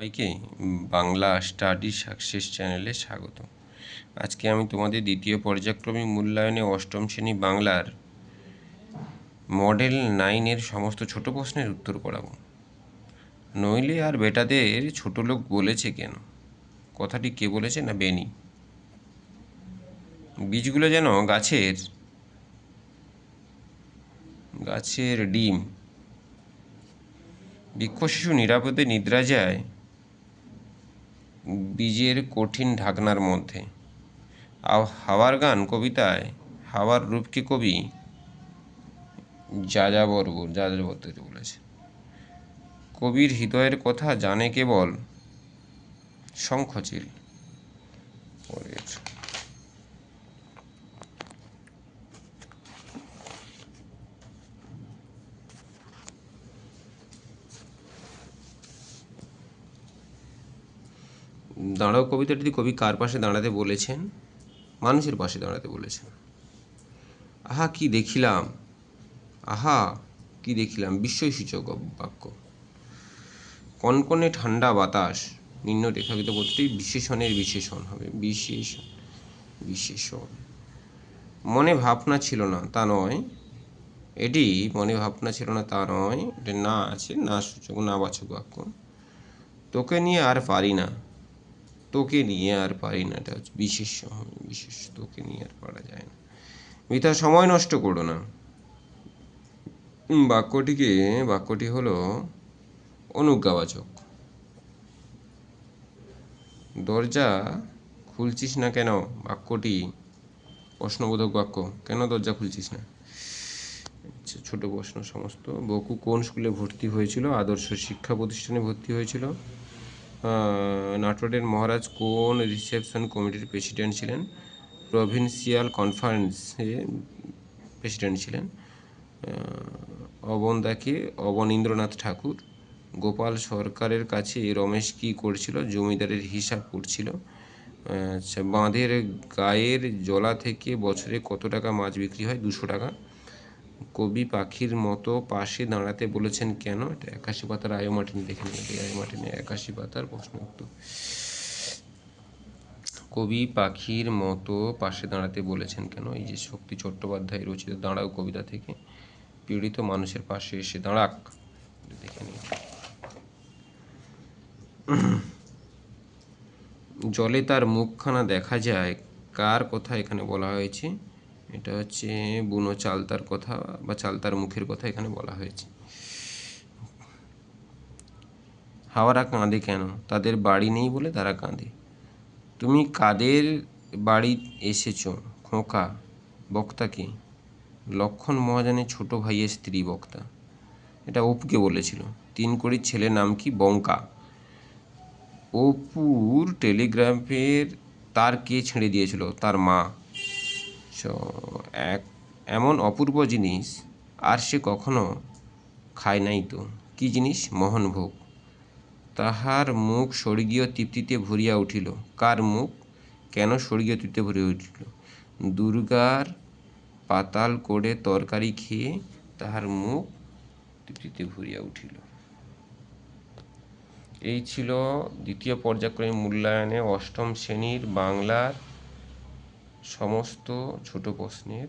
সবাইকে Bangla study success চ্যানেলে স্বাগত আজকে আমি তোমাদের দ্বিতীয় পর্যায়ক্রমিক মূল্যায়নে অষ্টম শ্রেণি বাংলার মডেল নাইনের সমস্ত ছোট প্রশ্নের উত্তর করাবো। নইলে আর বেটাদের ছোট লোক বলেছে কেন? কথাটি কে বলেছে না বেনি? বীজগুলো যেন গাছের গাছের ডিম। বৃক্ষ শিশু নিরাপদে নিদ্রা যায় বীজের কঠিন ঢাকনার মধ্যে। হাওয়ার গান কবিতায়, হাওয়ার রূপকে কবি যাযাবর যাযাবর বলেছে। কবির হৃদয়ের কথা জানে কেবল শঙ্খচিল। দাঁড়াও কবিতাটি কবি কার পাশে দাঁড়াতে বলেছেন? মানুষের পাশে দাঁড়াতে বলেছেন। আহা, কি দেখিলাম? আহা, কি দেখিলাম? বিস্ময়সূচক বাক্য। কনকনে ঠান্ডা বাতাস, নিম্ন রেখাকৃত পদটি বিশেষণের বিশেষণ হবে। বিশেষ বিশেষণ। মনে ভাবনা ছিল না, তা নয়। এটি মনে ভাবনা ছিল না, তা নয়। এটা না আছে, না সূচক, না বাচক বাক্য। তোকে নিয়ে আর পারি না। তোকে নিয়ে আর পারি না এটা বিশেষ বিশেষ তোকে নিয়ে আর পারা যায় না। মিথ্যা সময় নষ্ট করো না। বাক্যটিকে বাক্যটি হলো অনুজ্ঞাবাচক। দরজা খুলছিস না কেন? বাক্যটি প্রশ্নবোধক বাক্য। কেন দরজা খুলছিস না? আচ্ছা, ছোট প্রশ্ন সমস্ত। বকু কোন স্কুলে ভর্তি হয়েছিল? আদর্শ শিক্ষা প্রতিষ্ঠানে ভর্তি হয়েছিল? নাটোরের মহারাজ কোন রিসেপশন কমিটির প্রেসিডেন্ট ছিলেন? প্রভিন্সিয়াল কনফারেন্সে প্রেসিডেন্ট ছিলেন অবন্দাকে অবনীন্দ্রনাথ ঠাকুর, গোপাল সরকারের কাছে রমেশ কী করছিল, জমিদারের হিসাব করছিল আচ্ছা বাঁধের গায়ের জলা থেকে বছরে কত টাকা মাছ বিক্রি হয়? দুশো টাকা। কবি পাখির মতো পাশে দাঁড়াতে বলেছেন কেন? এটা একাশি পাতার আয়ো মার্টিন দেখে নিন। আয়ো মার্টিনে একাশি পাতার প্রশ্ন উত্তর। কবি পাখির মতো পাশে দাঁড়াতে বলেছেন কেন? এই যে শক্তি চট্টোপাধ্যায় রচিত দাঁড়াও কবিতা থেকে, পীড়িত মানুষের পাশে এসে দাঁড়াক। দেখে নিন। জলে তার মুখখানা দেখা যায়। কার কথা এখানে বলা হয়েছে? এটা হচ্ছে বুনো চালতার কথা বা চালতার মুখের কথা এখানে বলা হয়েছে। হাওয়ারা কাঁদে কেন? তাদের বাড়ি নেই বলে তারা কাঁদে। তুমি কাদের বাড়ি এসেছ? খোকা বক্তাকে লক্ষণ মহাজনের ছোট ভাইয়ের স্ত্রী বক্তা। এটা অপুকে বলেছিল। তিন কড়ির ছেলের নাম কি? বঙ্কা। অপুর টেলিগ্রাফের তার কে ছেড়ে দিয়েছিল? তার মা। এক এমন অপূর্ব জিনিস আর সে কখনো খায় নাই তো। কি জিনিস? মোহনভোগ তাহার মুখ স্বর্গীয় তৃপ্তিতে ভরিয়া উঠিল। কার মুখ? কেন স্বর্গীয় তৃপ্তিতে ভরিয়া উঠিল? দুর্গার পাতাল করে তরকারি খেয়ে তাহার মুখ তৃপ্তিতে ভরিয়া উঠিল। এই ছিল দ্বিতীয় পর্যায়ক্রমিক মূল্যায়নে অষ্টম শ্রেণির বাংলার সমস্ত ছোট প্রশ্নের